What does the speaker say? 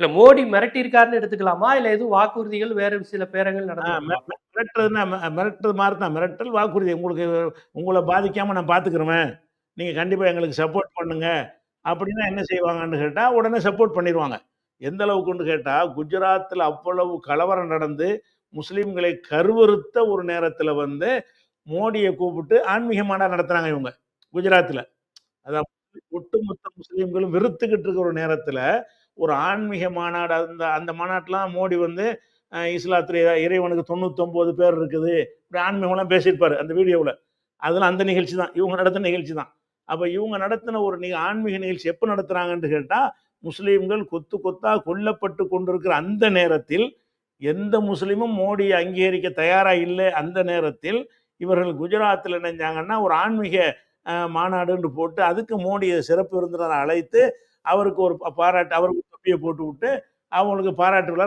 இல்ல மோடி மிரட்டியிருக்காருன்னு எடுத்துக்கலாமா? இல்ல எதுவும் வாக்குறுதிகள் வேற சில பேரங்கள்? மிர மிரட்டுறதுன்னா மிரட்டுறது மாரி தான். மிரட்டல் வாக்குறுதி உங்களுக்கு உங்கள பாதிக்காம நான் பார்த்துக்கிருவேன். நீங்க கண்டிப்பா எங்களுக்கு சப்போர்ட் பண்ணுங்க. அப்டின்னா என்ன செய்வாங்கன்னு கேட்டா, உடனே சப்போர்ட் பண்ணிருவாங்க. எந்த அளவுக்குன்னு கேட்டா, குஜராத்ல அவ்வளவு கலவரம் நடந்து, முஸ்லீம்களை கருவறுத்த ஒரு நேரத்துல வந்து, மோடிய கூப்பிட்டு ஆன்மீக மாநாடு நடத்துனாங்க இவங்க. குஜராத்ல. அதான் ஒட்டுமொத்த முஸ்லீம்களும் வெறுத்துக்கிட்டு இருக்கிற ஒரு நேரத்துல, ஒரு ஆன்மீக மாநாடு அந்த அந்த மாநாட்டெலாம் மோடி வந்து அ இறைவனுக்கு 99 பேர் இருக்குது. இப்படி ஆன்மீகம்லாம் பேசியிருப்பார் அந்த வீடியோவில் அதெல்லாம் அந்த நிகழ்ச்சி தான். இவங்க நடத்தின நிகழ்ச்சி தான். அப்போ இவங்க நடத்தின ஒரு நிக ஆன்மீக நிகழ்ச்சி எப்போ நடத்துறாங்கன்னு கேட்டால் முஸ்லீம்கள் கொத்து கொத்தாக கொல்லப்பட்டு கொண்டிருக்கிற அந்த நேரத்தில், எந்த முஸ்லீமும் மோடியை அங்கீகரிக்க தயாராக இல்லை அந்த நேரத்தில், இவர்கள் குஜராத்தில் நினைஞ்சாங்கன்னா ஒரு ஆன்மீக மாநாடுன்னு போட்டு, அதுக்கு மோடியை சிறப்பு விருந்தினரை அழைத்து, அவருக்கு ஒரு ப பாராட்டு அவருக்கு தொப்பியை போட்டு விட்டு அவங்களுக்கு பாராட்டு விழா